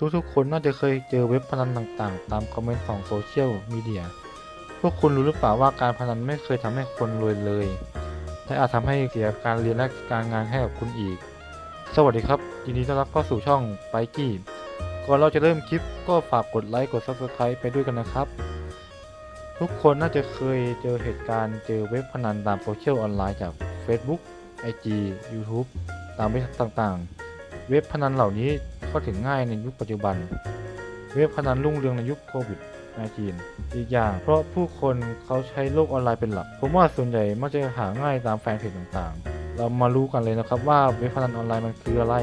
ทุกๆ คนน่าจะเคยเจอเว็บพนันต่างๆ ตามคอมเมนต์ของโซเชียลมีเดีย พวกคุณรู้หรือเปล่าว่าการพนันไม่เคยทำให้คนรวยเลย และอาจทำให้เสียการเรียนและการงานให้กับคุณอีก สวัสดีครับยินดีต้อนรับเข้าสู่ช่องไปกี้ก่อนเราจะเริ่มคลิปก็ฝากกดไลค์กด Subscribe ไปด้วยกันนะครับ ทุกคนน่าจะเคยเจอเหตุการณ์เจอเว็บพนันตามโซเชียลออนไลน์จาก Facebook IG YouTube ตามเว็บต่างๆ เว็บพนันเหล่านี้ เข้าถึงง่ายในยุคปัจจุบัน เว็บพนันรุ่งเรืองในยุคโควิด -19 อีกอย่าง เพราะผู้คนเขาใช้โลกออนไลน์เป็นหลัก ผมว่าส่วนใหญ่มักจะหาง่ายตามแฟนเพจต่างๆ เรามารู้กันเลยนะครับว่าเว็บพนันออนไลน์มันคืออะไร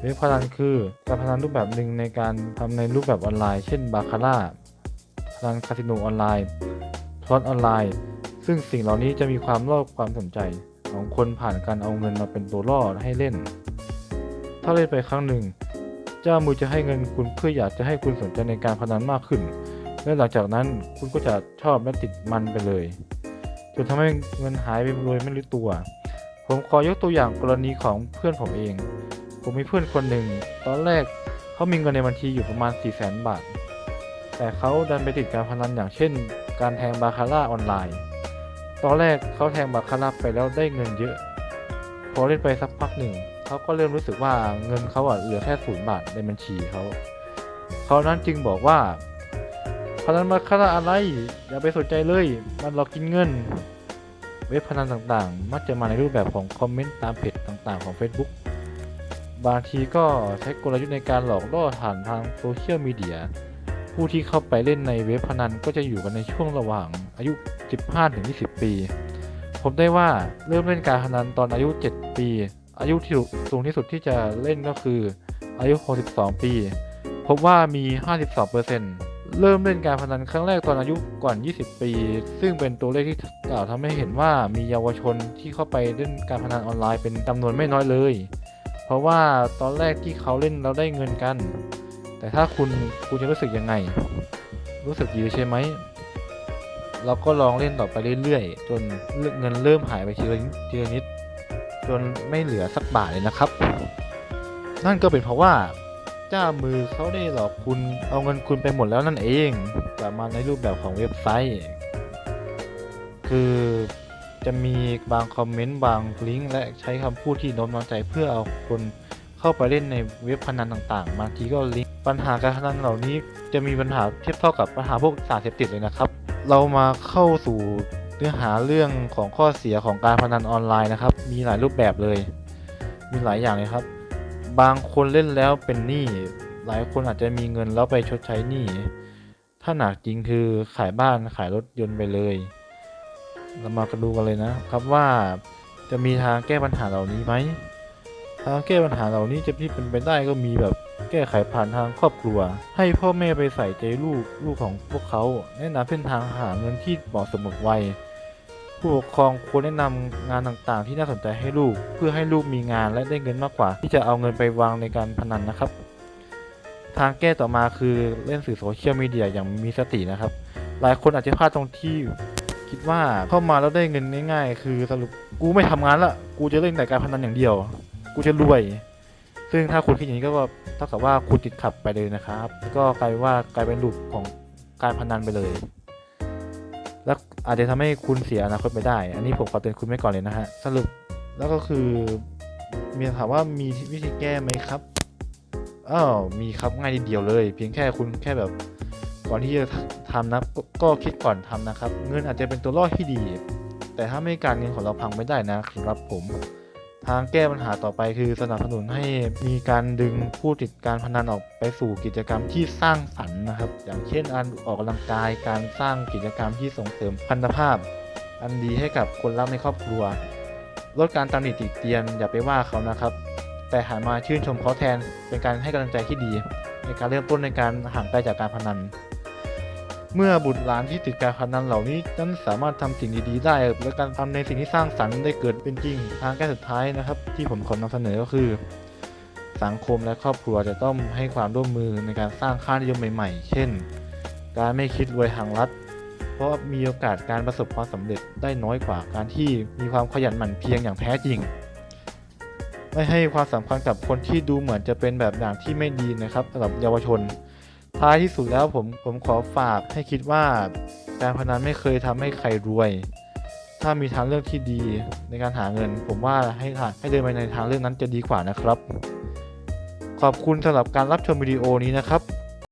เว็บพนันคือการพนันรูปแบบหนึ่งในการทำในรูปแบบออนไลน์ เช่นบาคาร่าพนันคาสิโนออนไลน์พลอตออนไลน์ ซึ่งสิ่งเหล่านี้จะมีความล่อความสนใจ ของคนผ่านการเอาเงินมาเป็นตัวล่อให้เล่น ถ้าเล่นไปครั้งหนึ่ง เจ้ามือจะให้เงินคุณเพื่ออยากจะให้คุณสนใจในการพนันมากขึ้น และหลังจากนั้นคุณก็จะชอบและติดมันไปเลยจนทำให้เงินหายไปโดยไม่รู้ตัว ผมขอยกตัวอย่างกรณีของเพื่อนผมเอง ผมมีเพื่อนคนหนึ่ง ตอนแรกเขามีเงินในบัญชีอยู่ประมาณ 4 0 0 0 0 0 บาท แต่เขาดันไปติดการพนันอย่างเช่น การแทงบาคาร่าออนไลน์ ตอนแรกเขาแทงบาคาร่าไปแล้วได้เงินเยอะ พอเล่นไปสักพักหนึ่ง เขาก็เริ่มรู้สึกว่าเงินเขาอะเหลือแค่ศูนย์บาทในบัญชีเขาเขานั้นจึงบอกว่าพนันบาคาร่าอะไร อย่าไปสนใจเลย มันหลอกกินเงิน เว็บพนันต่างๆ มักจะมาในรูปแบบของคอมเมนต์ตามเพจต่างๆของ Facebook บางทีก็ใช้กลยุทธ์ในการหลอกล่อผ่านทางโซเชียลมีเดียผู้ที่เข้าไปเล่นในเว็บพนันก็จะอยู่กันในช่วงระหว่างอายุ 15-20 ปี ผมได้ว่าเริ่มเล่นการพนันตอนอายุ 7 ปี อายุที่สูงที่สุดที่จะเล่นก็คืออายุ 62 ปี พบว่ามี 52%เริ่มเล่นการพนันครั้งแรกตอนอายุก่อน 20 ปี ซึ่งเป็นตัวเลขที่กล่าวทำให้เห็นว่ามีเยาวชนที่เข้าไปเล่นการพนันออนไลน์เป็นจำนวนไม่น้อยเลย เพราะว่าตอนแรกที่เขาเล่นแล้วได้เงินกัน แต่ถ้าคุณคุณจะรู้สึกยังไง รู้สึกดีใช่ไหมเราก็ลองเล่นต่อไปเรื่อยๆ จนเงินเริ่มหายไปทีละนิดทีละนิด จนไม่เหลือสักบาทเลยนะครับ นั่นก็เป็นเพราะว่าเจ้ามือเขาได้หลอกคุณเอาเงินคุณไปหมดแล้วนั่นเองกลับมาในรูปแบบของเว็บไซต์ คือจะมีบางคอมเมนต์บางลิงก์และใช้คำพูดที่โน้มน้าวใจเพื่อเอาคนเข้าไปเล่นในเว็บพนันต่างๆบางทีก็ลิงก์ปัญหาการพนันเหล่านี้จะมีปัญหาเทียบเท่ากับปัญหาพวกสารเสพติดเลยนะครับ เรามาเข้าสู่ เนื้อหาเรื่องของข้อเสียของการพนันออนไลน์นะครับ มีหลายรูปแบบเลย มีหลายอย่างเลยครับ บางคนเล่นแล้วเป็นหนี้ หลายคนอาจจะมีเงินแล้วไปชดใช้หนี้ ถ้าหนักจริงคือขายบ้านขายรถยนต์ไปเลย เรามากันดูกันเลยนะครับว่าจะมีทางแก้ปัญหาเหล่านี้ไหม ทางแก้ปัญหาเหล่านี้จะที่เป็นไปได้ก็มีแบบแก้ไขผ่านทางครอบครัว ให้พ่อแม่ไปใส่ใจลูกลูกของพวกเขา แนะนำเส้นทางหาเงินที่เหมาะสมกับวัย ผู้ปกครองควรแนะนำงานต่างๆ ที่น่าสนใจให้ลูก เพื่อให้ลูกมีงานและได้เงินมากกว่า ที่จะเอาเงินไปวางในการพนันนะครับ ทางแก้ต่อมาคือเล่นสื่อโซเชียลมีเดียอย่างมีสตินะครับ หลายคนอาจจะพลาดตรงที่คิดว่าเข้ามาแล้วได้เงินง่าย ๆ คือสรุปกูไม่ทำงานละกูจะเล่นแต่การพนันอย่างเดียว กูจะรวย ซึ่งถ้าคุณคิดอย่างนี้ก็เท่ากับว่าคุณติดขับไปเลยนะครับ ก็กลายว่ากลายเป็นหลูปของการพนันไปเลย อาจจะทำให้คุณเสียอนาคตไปได้ อันนี้ผมขอเตือนคุณไว้ก่อนเลยนะฮะ สรุปแล้วก็คือ มีถามว่ามีวิธีแก้ไหมครับอ้าวมีครับง่ายนิดเดียวเลย เพียงแค่คุณแค่แบบก่อนที่จะทำนะกก็คิดก่อนทำนะครับ เงินอาจจะเป็นตัวรอดที่ดี แต่ถ้าไม่การเงินของเราพังไม่ได้นะครับผม ทางแก้ปัญหาต่อไปคือสนับสนุนให้มีการดึงผู้ติดการพนันออกไปสู่กิจกรรมที่สร้างสรรค์นะครับ อย่างเช่นการออกกำลังกายการสร้างกิจกรรมที่ส่งเสริมพันธภาพ อันดีให้กับคนรักในครอบครัว ลดการตำหนิติเตียนอย่าไปว่าเขานะครับ แต่หันมาชื่นชมเขาแทนเป็นการให้กำลังใจที่ดี ในการเริ่มต้นในการห่างไกลจากการพนัน เมื่อบุตรหลานที่ติดการพนันเหล่านี้นั้นสามารถทำสิ่งดีๆได้ และการทำในสิ่งที่สร้างสรรค์ได้เกิดเป็นจริง ทางแก้สุดท้ายนะครับ ที่ผมขอนำเสนอก็คือ สังคมและครอบครัวจะต้องให้ความร่วมมือในการสร้างค่านิยมใหม่ๆ เช่น การไม่คิดรวยทางลัดเพราะมีโอกาสการประสบความสำเร็จได้น้อยกว่าการที่มีความขยันหมั่นเพียรอย่างแท้จริง ไม่ให้ความสำคัญกับคนที่ดูเหมือนจะเป็นแบบอย่างที่ไม่ดีนะครับสำหรับเยาวชน ท้ายที่สุดแล้วผมผมขอฝากให้คิดว่า การพนันไม่เคยทำให้ใครรวย ถ้ามีทางเลือกที่ดีในการหาเงิน ผมว่าให้ให้เดินไปในทางเลือกนั้นจะดีกว่านะครับ ขอบคุณสำหรับการรับชมวิดีโอนี้นะครับ